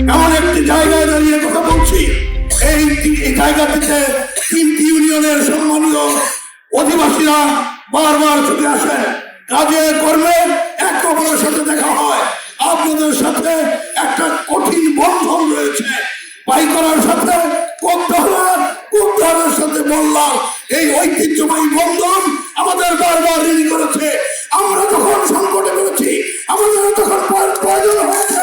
এমন একটি জায়গায় দাঁড়িয়ে কথা বলছি। এই এই জায়গাটিতে তিনটি ইউনিয়নের সম্মানীয় অধিবাসীরা বারবার ছুটে আসে। কাজে কর্মে এক অপরের সাথে দেখা হয়। আপনাদের সাথে একটা কঠিন বন্ধন রয়েছে। পাইকরার সাথে কোপধানের কোপধানের সাথে বললাম এই ঐতিহ্যবাহী বন্ধন আমাদের বারবার ঋণী করেছে। আমরা যখন সংকটে পড়েছি, আমাদের তখন প্রয়োজন হয়েছে।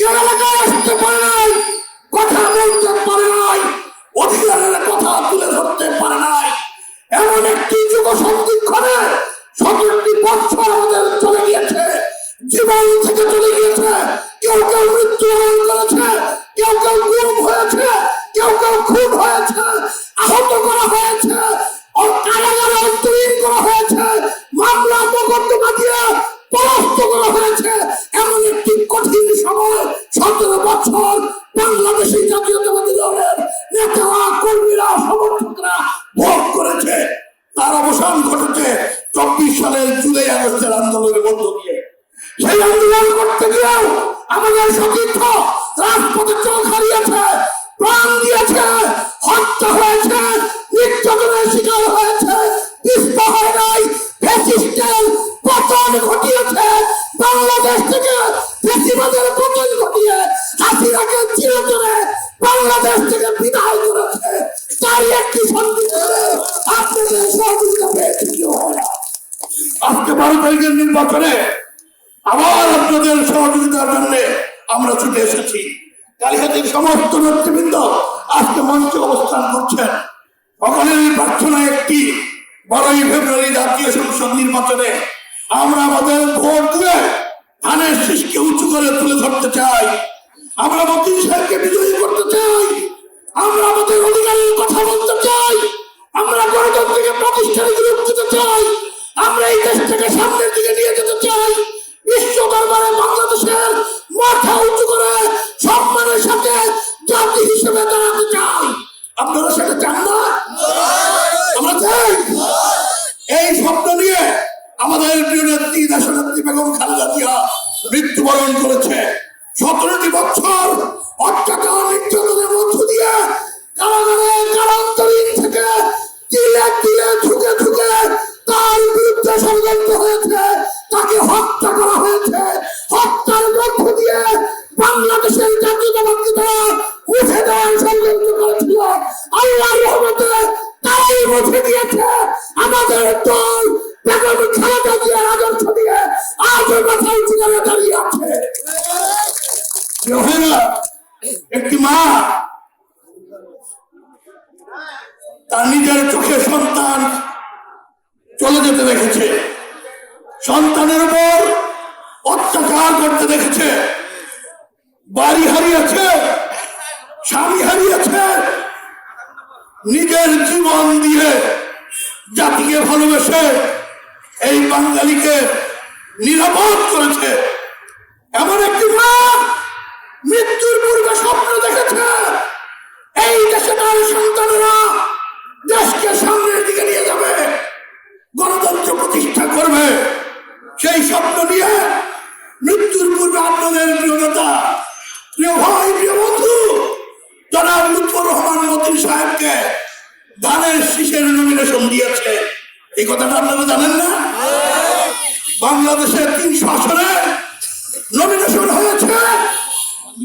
কেউ তুলে ধরতে পারে নাই। এমন একটি যুগ সন্ধিক্ষণে সতেরোটি বছর আমাদের চলে গিয়েছে চলে গিয়েছে। কেউ কেউ মৃত্যুবরণ করেছে, কেউ কেউ গুম হয়েছে, কেউ কেউ খুন হয়েছে। আগস্টের আন্দোলনের মধ্য দিয়ে। সেই আন্দোলন করতে গিয়েও আমাদের সতীর্থ রাজপথে নির্বাচনে আবার আপনাদের সহযোগিতার জন্য আমরা ছুটে এসেছি। কালিহাতির সমস্ত নেতৃবৃন্দ আজকে মঞ্চে অবস্থান করছেন। সকলেরই প্রার্থনা একটি বারোই ফেব্রুয়ারি জাতীয় সংসদ নির্বাচনে আমরা আমাদের ভোট দিয়ে ধানের শীষকে উঁচু করে তুলে ধরতে চাই। আমরা মতিন সাহেবকে আমাদের প্রিয় নেত্রী দেশনেত্রী বেগম খালেদা জিয়া মৃত্যুবরণ করেছে। সতেরোটি বছর মা তার নিজের চোখে সন্তান চলে যেতে দেখেছে। সন্তানের উপর অত্যাচার করতে দেখেছে। বাড়ি হারিয়েছে, স্বামী হারিয়েছে। নিজের জীবন দিয়ে জাতিকে ভালোবেসে এই বাঙালিকে নিরাপদ করেছে। এমন একটি মা মৃত্যুর পূর্বে স্বপ্ন দেখেছে। এই দেশে তার সন্তানেরা দেশকে সামনের দিকে নিয়ে যাবে, গণতন্ত্র প্রতিষ্ঠা করবে। সেই স্বপ্ন নিয়ে মৃত্যুর পূর্বে আপনাদের প্রিয় নেতা, প্রিয় ভাই, প্রিয় বন্ধু, জনাব লুৎফর রহমান মতিন সাহেবকে ধানের শীষের নমিনেশন দিয়েছে। এই কথাটা আপনারা জানেন না? বাংলাদেশের তিনশো আসনে নমিনেশন হয়েছে।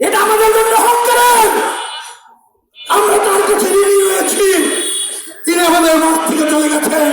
এটা আমাদের জন্য করেন আমরা তার কাছে রয়েছি তিনি আমাদের মাঠ থেকে চলে গেছেন।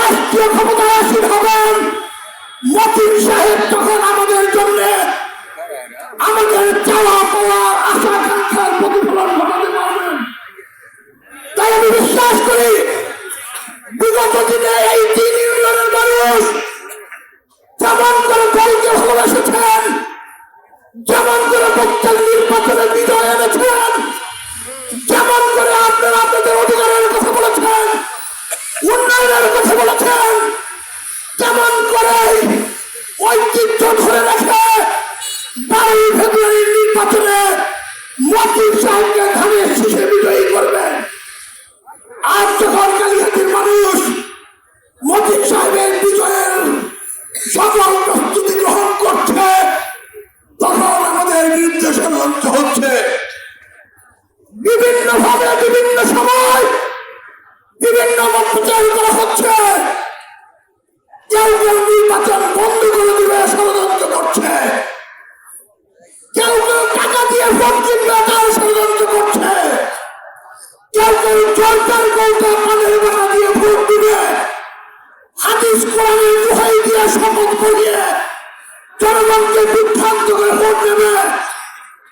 রাষ্ট্রীয় ক্ষমতায় আসীন হবেন। মতিন সাহেব তখন আমাদের জন্য আমাদের চাওয়া পাওয়ার আশা উন্নয়নের কথা বলেছেন। তেমন করে ঐতিহ্য ধরে রেখে বারোই ফেব্রুয়ারির নির্বাচনে মতির সাহেবকে ধানের শীষে বিজয়ী করবেন। আজ যখন কালীঘাটের মানুষ মতির সাহেবের টাকা দিয়ে ভোট কিনবে তার ষড়যন্ত্র করছে। কেউ কেউ জলটার কৌটা পানের বানা দিয়ে ভোট দিবে। হাদিস কোরআনের দোহাই দিয়ে শপথ করিয়ে জনগণকে বিভ্রান্ত করে ভোট নেবে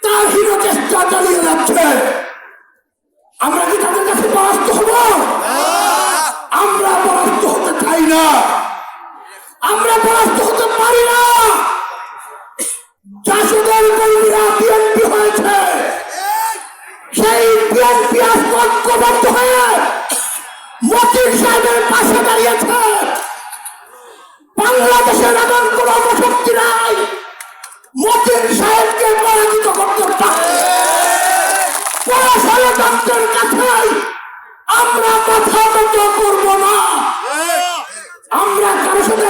তার হীন চেষ্টা চালিয়ে মতির সাহেবের পাশে দাঁড়িয়েছে। বাংলাদেশের এমন কোন অপশক্তি নাই। মতির সাহেবকে পরাজিত করতে পারে। কোন কাছে আমরা কথা মতো করব না। আমরা সাথে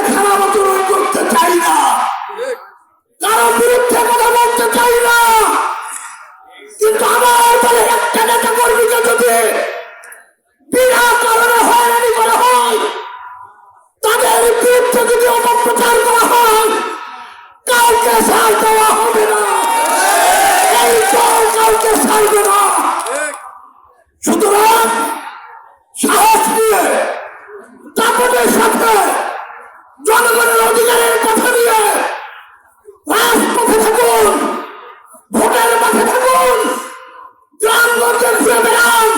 ঘুরে বেড়ান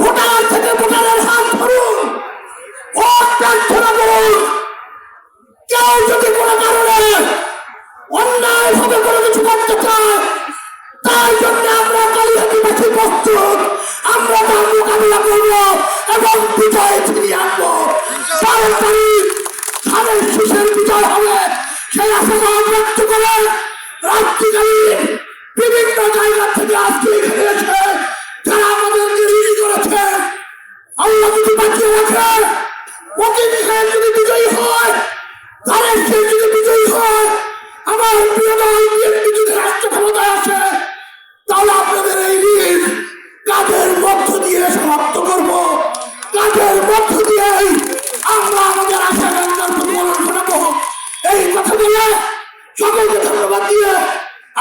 ভোটার থেকে ভোটারের হাত ধরুন। কেউ যদি কোনো কারণে অন্যায় ভাবে কোনো কিছু করতে চায় তার জন্য আমরা কালিহাতিবাসী প্রস্তুত। আমরা তার মোকাবিলা করব এবং বিজয় ফিরিয়ে আনব। বারো তারিখ ধানের শীষের বিজয় হবে। সেই ব্যক্ত করে রাত্রিকালীন বিভিন্ন জায়গা থেকে আজকে এখানে এসে যারা আমাদেরকে রিলি করেছে, আল্লাহ যদি বাঁচিয়ে রাখে যদি বিজয়ী হয়